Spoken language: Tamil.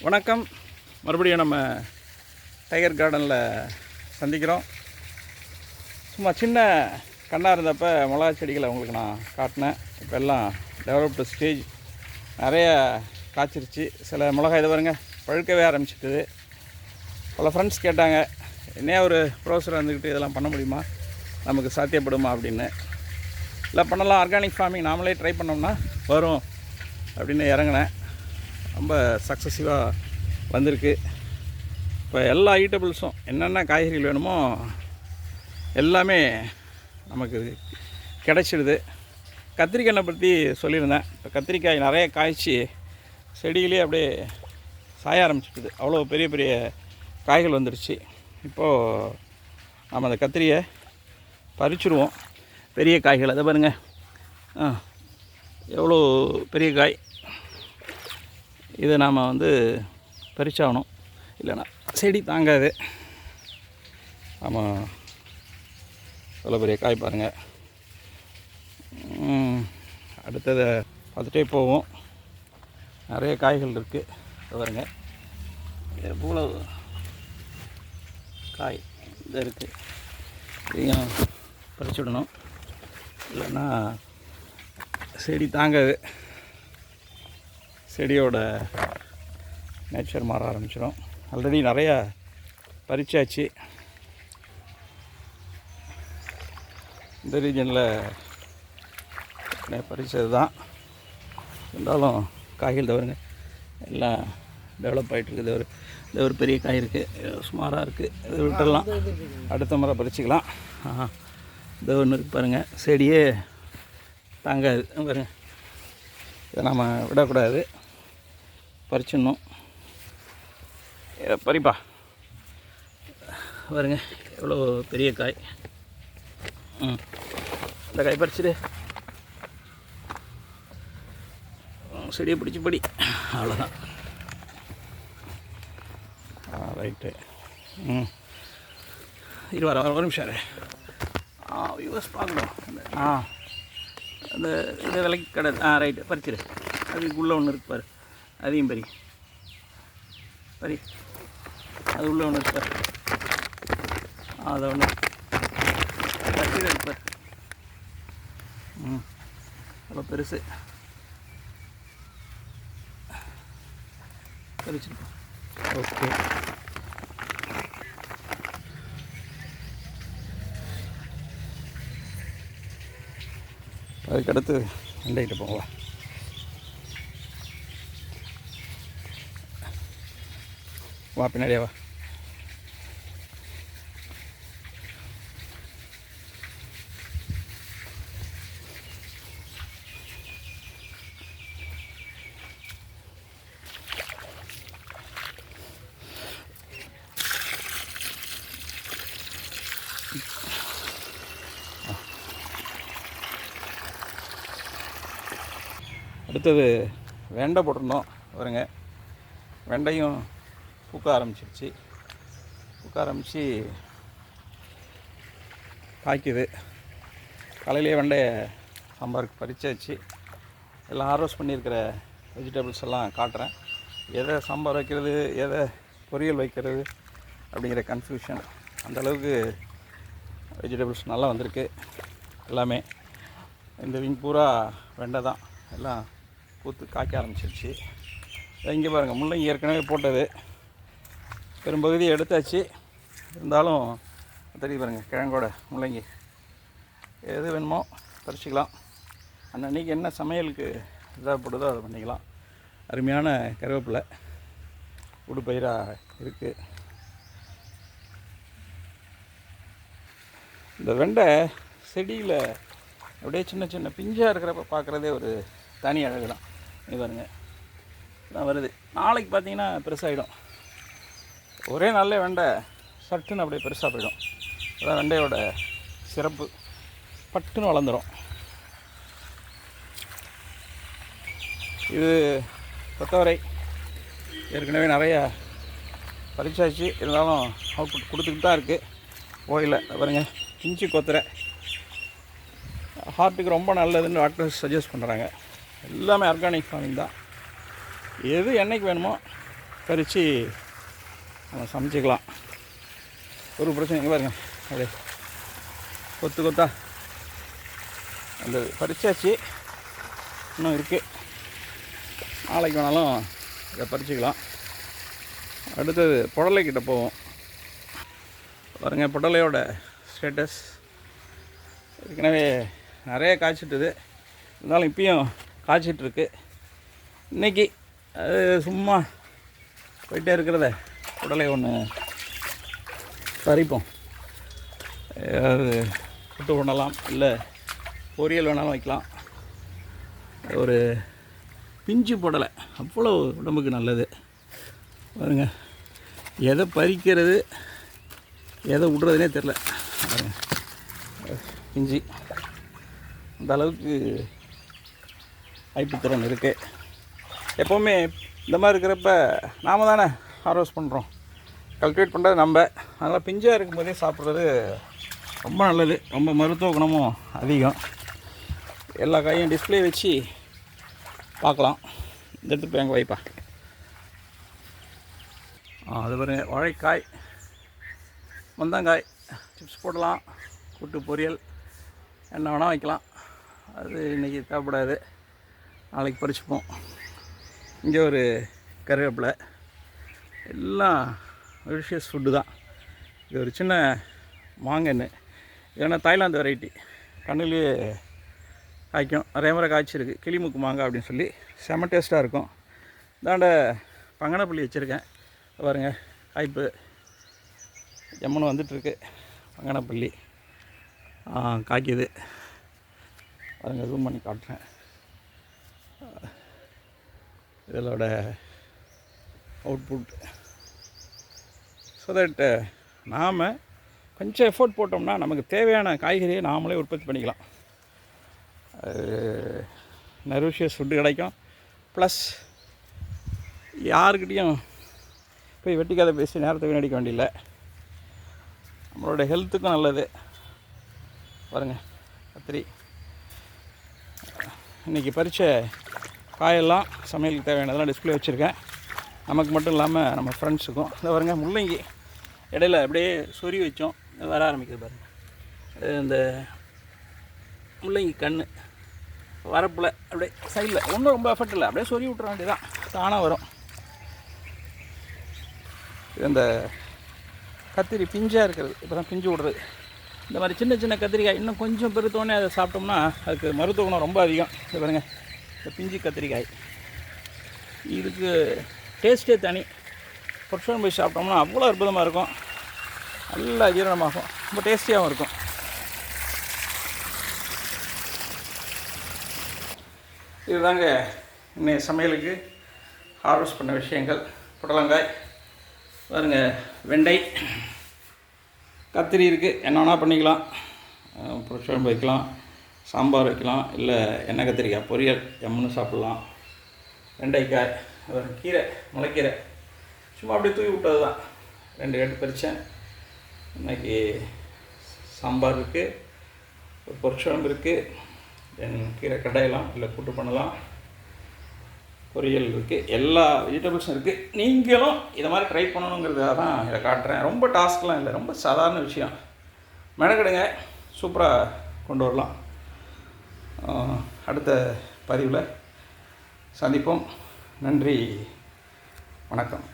வணக்கம். மறுபடியும் நம்ம டைகர் கார்டனில் சந்திக்கிறோம். சும்மா சின்ன கண்ணாக இருந்தப்போ மிளகா செடிகளை உங்களுக்கு நான் காட்டினேன். இப்போ எல்லாம் டெவலப்டு ஸ்டேஜ் நிறைய காய்ச்சிருச்சு. சில மிளகாய் இது வருங்க பழுக்கவே ஆரம்பிச்சிட்டுது பல ஃப்ரெண்ட்ஸ் கேட்டாங்க என்னையா ஒரு ப்ரொஃபஸர் வந்துக்கிட்டு இதெல்லாம் பண்ண முடியுமா? நமக்கு சாத்தியப்படுமா? அப்படின்னு. இல்லை பண்ணலாம். ஆர்கானிக் ஃபார்மிங் நாமளே ட்ரை பண்ணோம்னா வரும். அப்படின்னு இறங்கினேன். ரொம்ப சக்ஸஸிவாக வந்திருக்கு. இப்போ எல்லா ஈட்டபிள்ஸும் என்னென்ன காய்கறிகள் வேணுமோ எல்லாமே நமக்கு கிடச்சிடுது. கத்திரிக்காயை பற்றி சொல்லியிருந்தேன். இப்போ கத்திரிக்காய் நிறைய காய்ச்சி செடியிலே அப்படியே சாய ஆரம்பிச்சிட்டுது அவ்வளோ பெரிய பெரிய காய்கள் வந்துடுச்சு இப்போது நம்ம அந்த கத்திரியை பறிச்சுருவோம். பெரிய காய்கள். அதை பாருங்கள் எவ்வளோ பெரிய காய். இதை நாம் வந்து பறிச்சாகணும். இல்லைன்னா செடி தாங்காது. ஆமாம் நல்ல பெரிய காய் பாருங்கள் அடுத்ததை பார்த்துட்டே போவோம். நிறைய காய்கள் இருக்குது பாருங்க. எவ்வளோ காய் இது இருக்குது இதையும் பறிச்சு விடணும். இல்லைன்னா செடி தாங்காது. செடியோட நேச்சர் மாற ஆரம்பிச்சிடும் ஆல்ரெடி நிறையா பறிச்சாச்சு. இந்த ரீஜனில் பறித்தது தான் இருந்தாலும் காய்கள் தவறுங்க எல்லாம் டெவலப் ஆகிட்டுருக்குது ஒரு இது ஒரு பெரிய காய் இருக்குது சுமாராக இருக்குது இது விட்டுடலாம். அடுத்த முறை பறிச்சிக்கலாம். இது ஒன்று பாருங்கள் செடியே தாங்காது. பாருங்கள் இதை நம்ம விடக்கூடாது. பறிச்சிடணும். பறிப்பா. பாருங்க எவ்வளோ பெரிய காய். ம். இந்த காய் பறிச்சிடு. செடியை பிடிச்சி படி. அவ்வளோதான். ஆ ரைட்டு. ம். இருவார ஒரு நிமிஷம் ஆ யூஎஸ் பார்க்கணும். ஆ. அந்த இது விலைக்கு கடை. ஆ ரைட்டு. பறிச்சிடு. அதுக்குள்ளே ஒன்று இருக்கு பாரு. அதையும் பறி. பறி. அது உள்ளே ஒன்று இருக்கு அதை ஒன்று சார் ம். அவ்வளோ பெருசு. பறிச்சிருப்போம். ஓகே. அதுக்கடுத்து அண்டைக்கிட்ட போவோம் வா பின்னாடியே வா. அடுத்தது வெண்டை போட்டிருந்தோம் வருங்க வெண்டையும் பூக்க ஆரம்பிச்சிருச்சு. பூக்க ஆரம்பித்து காய்க்குது. காலையிலேயே வெண்டைய சாம்பாருக்கு பறிச்சாச்சு. எல்லாம் ஹார்வெஸ்ட் பண்ணியிருக்கிற வெஜிடபிள்ஸ் எல்லாம் காட்டுறேன். எதை சாம்பார் வைக்கிறது எதை பொரியல் வைக்கிறது அப்படிங்கிற கன்ஃபியூஷன் அந்த அளவுக்கு வெஜிடபிள்ஸ் நல்லா வந்திருக்கு. எல்லாமே இந்த விங் பூரா வெண்டை தான். எல்லாம் பூத்து காய்க்க ஆரம்பிச்சிருச்சு. இங்கே பாருங்கள் முள்ளங்கி ஏற்கனவே போட்டது. பெரும்பகுதி எடுத்தாச்சு. இருந்தாலும் தெரியுது பாருங்கள் கிழங்கோட முள்ளங்கி. எது வேணுமோ பறிச்சிக்கலாம். அன்னன்னைக்கு என்ன சமையலுக்கு தேவைப்படுதோ அதை பண்ணிக்கலாம். அருமையான கருவேப்பிலை உடுப்பயிராக இருக்குது இந்த வெண்டை செடியில் அப்படியே சின்ன சின்ன பிஞ்சாக இருக்கிறப்ப பார்க்குறதே ஒரு தனி அழகு தான் இது பாருங்கள் தான் வருது. நாளைக்கு பார்த்தீங்கன்னா பெருசாகிடும் ஒரே நாளில் வெண்டை சட்டுன்னு அப்படியே பெருசாக போயிடும். அதான் வெண்டையோட சிறப்பு. பட்டுன்னு வளர்ந்துடும் இது கொத்தவரை. ஏற்கனவே நிறைய பறிச்சாச்சு. இருந்தாலும் அவுட்புட் கொடுத்துக்கிட்டு தான் இருக்குது ஓயில பாருங்க. பிஞ்சு கொத்துரை. ஹார்ட்டுக்கு ரொம்ப நல்லதுன்னு டாக்டர்ஸ் சஜஸ்ட் பண்ணுறாங்க எல்லாமே ஆர்கானிக் ஃபார்மிங் தான். எது என்றைக்கு வேணுமோ பறித்து நம்ம சமைச்சிக்கலாம். ஒரு பிரச்சனை இங்கே பாருங்க. அப்படியே. கொத்து கொத்தா. அந்த பறிச்சாச்சு. இன்னும் இருக்குது நாளைக்கு வேணாலும் இதை பறிச்சிக்கலாம். அடுத்தது புடலைக்கிட்ட போவோம். பாருங்க புடலையோட ஸ்டேட்டஸ் ஏற்கனவே நிறைய காய்ச்சிட்டுது. இருந்தாலும் இப்பயும் காய்ச்சிட்ருக்கு இன்னைக்கு அது சும்மா போயிட்டே இருக்கிறத. புடலை ஒன்று பறிப்போம். ஏதாவது புட்டு பண்ணலாம் இல்லை பொரியல் வேணாலும் வைக்கலாம். ஒரு பிஞ்சு புடலை அவ்வளோ உடம்புக்கு நல்லது. பாருங்க எதை பறிக்கிறது எதை விடுறதுனே தெரில பிஞ்சு. அந்த அளவுக்கு ஐப்புத்திறன் இருக்குது எப்போவுமே இந்த மாதிரி இருக்கிறப்ப நாம் தானே ஹார்வெஸ்ட் பண்ணுறோம் கல்டிவேட் பண்ணுறது நம்ம. அதனால் பிஞ்சாக இருக்கும்போதே சாப்பிட்றது ரொம்ப நல்லது. ரொம்ப மருத்துவ குணமும் அதிகம். எல்லா காயும் டிஸ்ப்ளே வச்சு பார்க்கலாம். இந்த போய் அங்கே வைப்பா. அது பாருங்க. வாழைக்காய் மந்தங்காய் சிப்ஸ் போடலாம். கூட்டு பொரியல் என்ன வேணால் வைக்கலாம். அது இன்றைக்கி தேவைப்படாது. நாளைக்கு பறிச்சுப்போம். இங்கே ஒரு கருவேப்பிலை. எல்லாம் நியூட்ரிஷியஸ் ஃபுட்டு தான். இது ஒரு சின்ன மாங்கன்னு. ஏன்னா தாய்லாந்து வெரைட்டி கண்ணுலேயே காய்க்கும். நிறைய முறை காய்ச்சிருக்கு. கிளிமுக்கு மாங்காய் அப்படின்னு சொல்லி. செம டேஸ்ட்டாக இருக்கும். இதாண்ட பங்கனப்பள்ளி வச்சுருக்கேன். பாருங்கள் காய்ப்பு. ஜம்முன்னு வந்துட்டுருக்கு. பங்கனப்பள்ளி. காய்க்குது. பாருங்க ஜூம் பண்ணி காட்டுறேன். இதோட அவுட்புட் ஸோ தட் நாம் கொஞ்சம் எஃபோர்ட் போட்டோம்னா நமக்கு தேவையான காய்கறியை நாமளே உற்பத்தி பண்ணிக்கலாம். நர்விஷியஸ் ஃபுட்டு கிடைக்கும். ப்ளஸ் யாருக்கிட்டேயும் போய் வெட்டிக்காத பேசி நேரத்தை வீணடிக்க வேண்டியில்ல. நம்மளோட ஹெல்த்துக்கும் நல்லது. பாருங்கள் கத்திரி இன்றைக்கி பறித்த காயெல்லாம் சமையலுக்கு தேவையானதெல்லாம் டிஸ்ப்ளே வச்சுருக்கேன். நமக்கு மட்டும் இல்லாமல் நம்ம ஃப்ரெண்ட்ஸுக்கும் இந்த பாருங்கள் முள்ளங்கி. இடையில அப்படியே சொறி வச்சோம். வர ஆரம்பிக்குது பாருங்கள் இந்த முள்ளங்கி கண் வரப்பில் அப்படியே சைடில் ஒன்றும் ரொம்ப எஃபர்ட் இல்லை. அப்படியே சொறி விட்ற வேண்டியதான் தானாக வரும். இந்த கத்திரி பிஞ்சாக இருக்கிறது. இப்போ தான் பிஞ்சு விடுறது இந்த மாதிரி சின்ன சின்ன கத்திரிக்காய் இன்னும் கொஞ்சம் பெருத்தோடனே அதை சாப்பிட்டோம்னா அதுக்கு மருத்துவ குணம் ரொம்ப அதிகம். இது பாருங்கள் இந்த பிஞ்சு கத்திரிக்காய். இதுக்கு டேஸ்ட்டே தனி. புருஷன் போய் சாப்பிட்டோம்னா அவ்வளோ அற்புதமாக இருக்கும். நல்லா ஜீரணமாகும். ரொம்ப டேஸ்டியாகவும் இருக்கும். இதுதாங்க இன்னைய சமையலுக்கு ஹார்வெஸ்ட் பண்ண விஷயங்கள். புடலங்காய் பாருங்க வெண்டை கத்திரி இருக்குது என்ன வேணால் பண்ணிக்கலாம். அஹ் வைக்கலாம். சாம்பார் வைக்கலாம். இல்லை எண்ணெய் கத்திரிக்காய் பொரியல் ஜம்முன்னு சாப்பிட்லாம். வெண்டைக்காய் அப்புறம் கீரை முளைக்கீரை. சும்மா அப்படியே தூவி விட்டது தான் ரெண்டு ரெண்டு பறித்தேன் இன்னைக்கு சாம்பார் இருக்குது ஒரு இருக்குது தென் கீரை கடையலாம் இல்லை கூட்டு பண்ணலாம். பொரியல் இருக்குது எல்லா வெஜிடபிள்ஸும் இருக்குது நீங்களும் இதை மாதிரி ட்ரை பண்ணணுங்கிறதுக்காக தான் இதை காட்டுறேன். ரொம்ப டாஸ்க்லாம் இல்லை ரொம்ப சாதாரண விஷயம். மெனக்கெடுங்க சூப்பராக கொண்டு வரலாம். அடுத்த பதிவில் சந்திப்போம். நன்றி வணக்கம்.